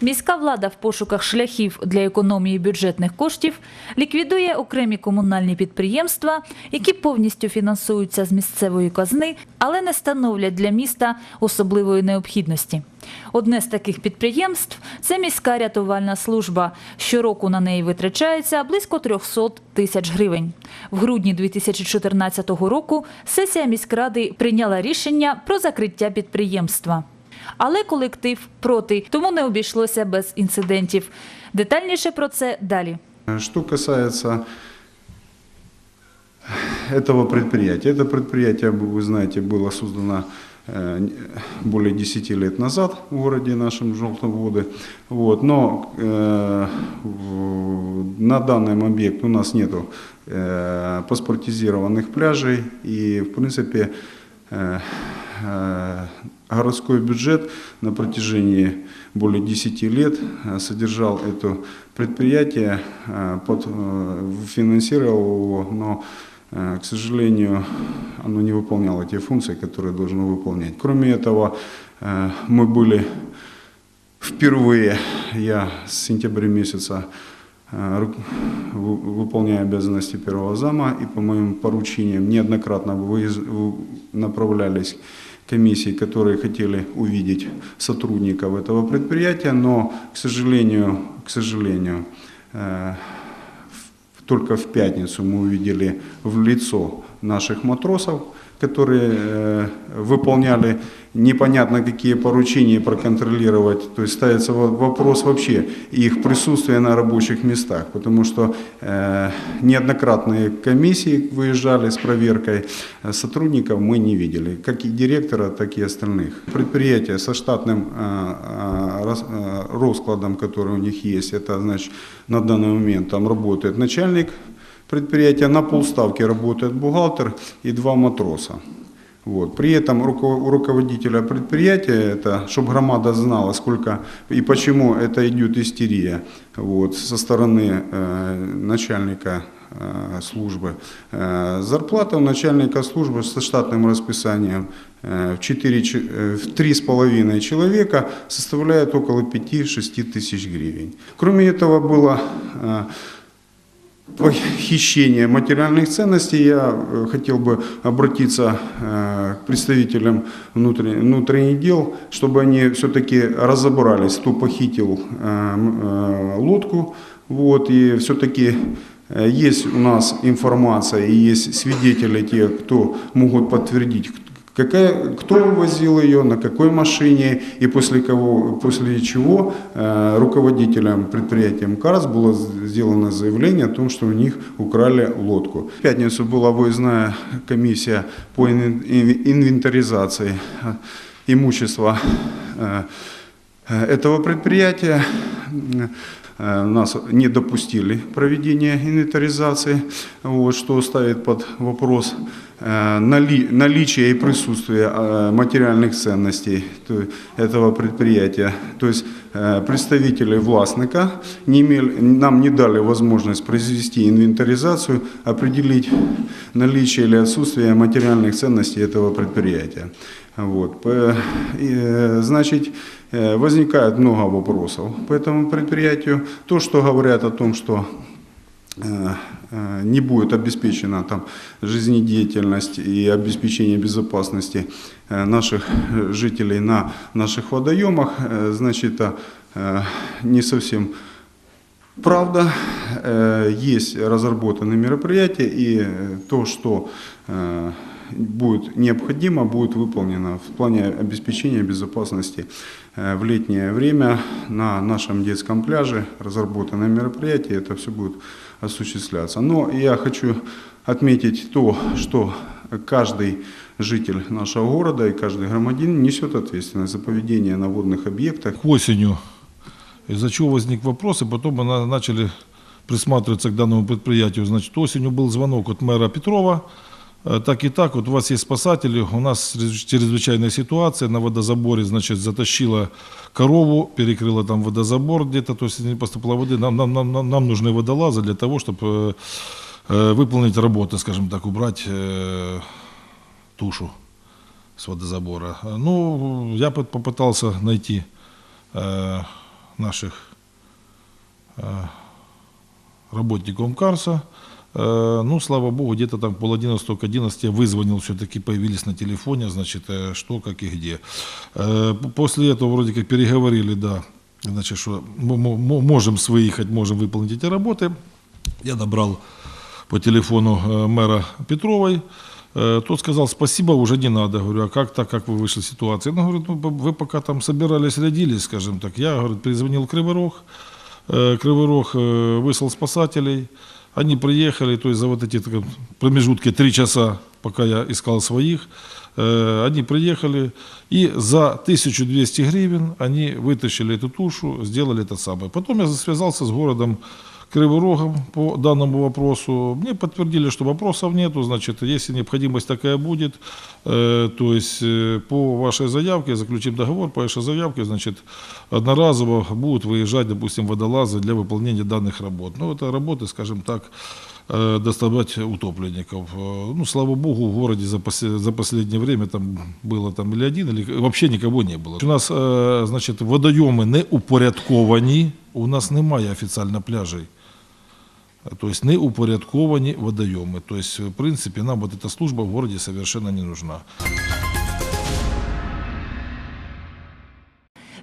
Міська влада в пошуках шляхів для економії бюджетних коштів ліквідує окремі комунальні підприємства, які повністю фінансуються з місцевої казни, але не становлять для міста особливої необхідності. Одне з таких підприємств це міська рятувальна служба. Щороку на неї витрачається близько 300 тисяч гривень. В грудні 2014 року сесія міськради прийняла рішення про закриття підприємства Але колектив проти, тому не обійшлося без інцидентів. Детальніше про це далі. Что касается этого предприятия. Это предприятие, вы знаете, было создано э, более 10 лет назад в городе нашем Желтоводы. Вот, но э, в- на данном объекте у нас нет паспортизированных пляжей и, в принципе, э, э, городской бюджет на протяжении более 10 лет э, содержал это предприятие, э, под, э, финансировал его, но, к сожалению, оно не выполняло те функции, которые должно выполнять. Кроме этого, мы были впервые, я с сентября месяца выполняя обязанности первого зама и по моим поручениям неоднократно направлялись комиссии, которые хотели увидеть сотрудников этого предприятия, но, к сожалению, к сожалению, э, только в пятницу мы увидели в лицо наших матросов, которые э, выполняли непонятно какие поручения проконтролировать. То есть ставится во- вопрос вообще их присутствия на рабочих местах, потому что э, неоднократные комиссии выезжали с проверкой, э, сотрудников мы не видели, как и директора, так и остальных. Предприятие со штатным э, э, рас- э, раскладом, который у них есть, это значит на данный момент там работает начальник предприятия, на полставки работает бухгалтер и два матроса. Вот. При этом у руководителя предприятия, это, чтобы громада знала, сколько и почему это идет истерия вот, со стороны э, начальника э, службы. Э, зарплата у начальника службы со штатным расписанием э, в, 4, ч- э, в 3,5 человека составляет около 5-6 тысяч гривен. Кроме этого было э, похищение материальных ценностей, я э, хотел бы обратиться э, к представителям внутренних, дел, чтобы они все-таки разобрались, кто похитил э, лодку. Вот, и все-таки есть у нас информация и есть свидетели, те, кто могут подтвердить, Какая, кто вывозил ее, на какой машине и после, кого, после чего э, руководителям предприятия МКАРС было сделано заявление о том, что у них украли лодку. В пятницу была выездная комиссия по ин- ин- инвентаризации имущества э, э, этого предприятия. Э, Нас не допустили проведения инвентаризации, вот, что ставит под вопрос э, нали- наличие и присутствие э, материальных ценностей этого предприятия. То есть э, представители властника не имели, нам не дали возможность произвести инвентаризацию, определить наличие или отсутствие материальных ценностей этого предприятия. Вот. Э, Значит, э, возникает много вопросов по этому предприятию. То, что говорят о том, что не будет обеспечена там жизнедеятельность и обеспечение безопасности э, наших э, жителей на наших водоемах, э, значит, э, не совсем Правда, э, есть разработаны мероприятия, и э, то, что э, будет необходимо, будет выполнено в плане обеспечения безопасности э, в летнее время на нашем детском пляже. Разработаны мероприятия, это все будет осуществляться. Но я хочу отметить то, что каждый житель нашего города и каждый громадянин несет ответственность за поведение на водных объектах. осенью, из-за чего возник вопрос, и потом мы на- начали присматриваться к данному предприятию. Значит, осенью был звонок от мэра Петрова, так и так, вот у вас есть спасатели, у нас чрез- чрезвычайная ситуация, на водозаборе, значит, затащила корову, перекрыла там водозабор где-то, то есть не поступила воды, нам, нам, нам, нам, нужны водолазы для того, чтобы э, выполнить работы, скажем так, убрать э, тушу с водозабора. Э, Ну, я попытался найти э, наших э, работников МКАРСа. Э, Ну, слава богу, где-то там пол одиннадцатого к одиннадцати я вызвонил, все-таки появились на телефоне, значит, э, что, как и где. Э, После этого вроде как переговорили, да, значит, что мы мо- мо- можем выехать, можем выполнить эти работы. Я набрал по телефону мэра Петровой. Тот сказал, спасибо, уже не надо. Говорю, а как так, как вы вышли из ситуации? Ну, говорит, ну, вы пока там собирались, рядились, скажем так. Я, говорит, перезвонил Кривый Рог. Кривый Рог выслал спасателей. Они приехали, то есть за вот эти промежутки три часа, пока я искал своих, э, они приехали и за 1200 гривен они вытащили эту тушу, сделали это самое. Потом я связался с городом Кривым Рогом по данному вопросу. Мне подтвердили, что вопросов нету, значит, если необходимость такая будет, э, то есть э, по вашей заявке, заключим договор по вашей заявке, значит, одноразово будут выезжать, допустим, водолазы для выполнения данных работ. Ну, это работы, скажем так, э, доставать утопленников. Э, Ну, слава богу, в городе за, пос- за последнее время там было там или один, или вообще никого не было. У нас, э, значит, водойоми не упорядковані, у нас немає офіційно пляжей. То есть не упорядковані водойоми. То есть, в принципе, нам вот эта служба в городе совершенно не нужна.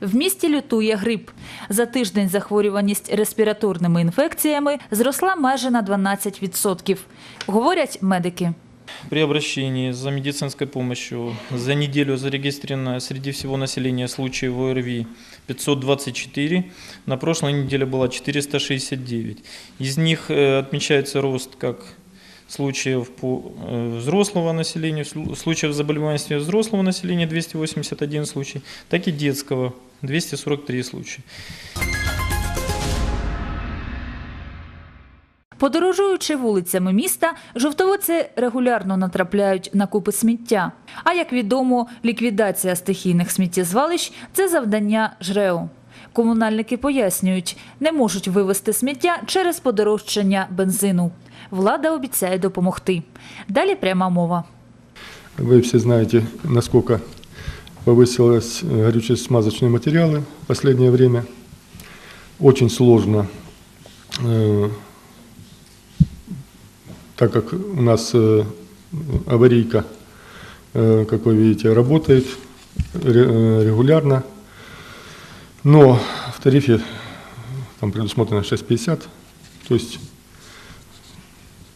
В місті лютує грип. За тиждень захворюваність респіраторними інфекціями зросла майже на 12%. Говорять медики. При обращении за медицинской помощью за неделю зарегистрировано среди всего населения случаев ОРВИ 524. На прошлой неделе было 469. Из них э, отмечается рост как случаев э, взрослого населения, слу- случаев заболеваемости взрослого населения 281 случай, так и детского 243 случая. Подорожуючи вулицями міста, жовтоводці регулярно натрапляють на купи сміття. А як відомо, ліквідація стихійних сміттєзвалищ – це завдання ЖРЕО. Комунальники пояснюють, не можуть вивезти сміття через подорожчання бензину. Влада обіцяє допомогти. Далі пряма мова. Вы все знаете, насколько повысились э, горюче-смазочные материалы в последнее время. Очень сложно, э, так как у нас э, аварийка, э, как вы видите, работает э, регулярно. Но в тарифе там предусмотрено 6,50, то есть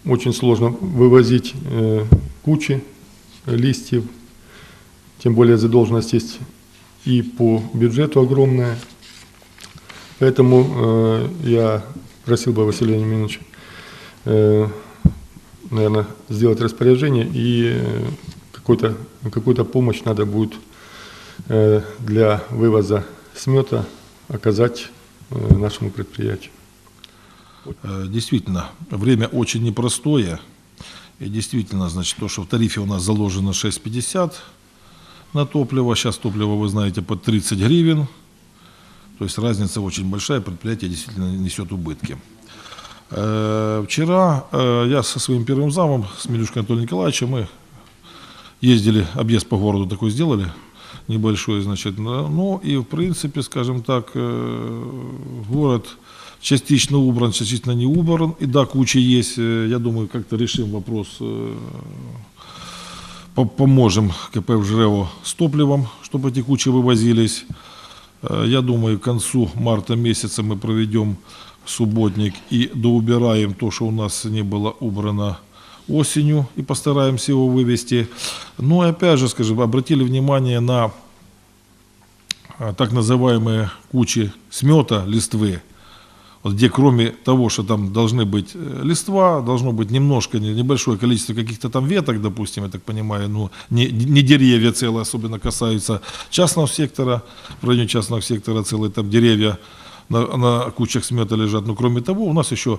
очень сложно вывозить кучи листьев, тем более задолженность есть и по бюджету огромная. Поэтому э, я просил бы Василия Емельяновича, э, наверное, сделать распоряжение и э, какую-то помощь надо будет э, для вывоза смета оказать э, нашему предприятию. Действительно, время очень непростое. И действительно, значит, то, что в тарифе у нас заложено 6,50 на топливо, сейчас топливо, вы знаете, под 30 гривен. То есть разница очень большая, предприятие действительно несет убытки. Э, Вчера э, я со своим первым замом, с Милюшкой Анатолием Николаевичем, мы ездили, объезд по городу такой сделали, небольшой, значит, на- ну и в принципе, скажем так, э, город частично убран, частично не убран, и да, куча есть, я думаю, как-то решим вопрос, по- поможем КП в ЖРЭО с топливом, чтобы эти кучи вывозились. Э, Я думаю, к концу марта месяца мы проведем субботник и доубираем то, что у нас не было убрано осенью, и постараемся его вывести. Ну и опять же, скажем, обратили внимание на а, так называемые кучи смета листвы, где кроме того, что там должны быть э, листва, должно быть немножко, не- небольшое количество каких-то там веток, допустим, я так понимаю, ну, не, не деревья целые, особенно касаются частного сектора, в районе частного сектора целые там деревья на, на кучах смета лежат. Но кроме того, у нас еще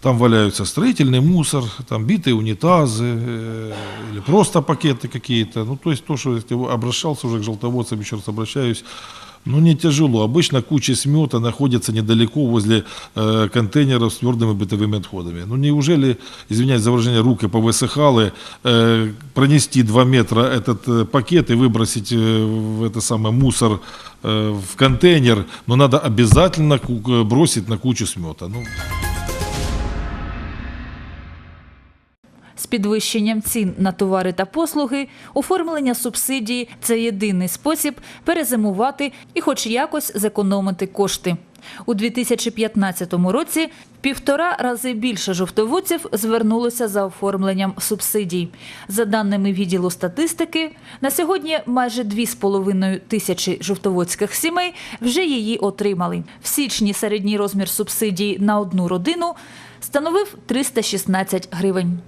там валяются строительный мусор, там битые унитазы э, или просто пакеты какие-то. Ну, то есть то, что я обращался уже к желтоводцам, еще раз обращаюсь, Ну, не тяжело. Обычно куча смета находится недалеко возле э, контейнеров с твердыми бытовыми отходами. Ну, неужели, извиняюсь за выражение, руки повысыхали, э, пронести 2 метра этот э, пакет и выбросить э, в это самое мусор э, в контейнер, но надо обязательно э, бросить на кучу смета. Ну, З підвищенням цін на товари та послуги оформлення субсидії це єдиний спосіб перезимувати і хоч якось зекономити кошти. У 2015 році півтора рази більше жовтоводців звернулося за оформленням субсидій. За даними відділу статистики, на сьогодні майже 2,5 тисячі жовтоводських сімей вже її отримали. В січні середній розмір субсидій на одну родину становив 316 гривень.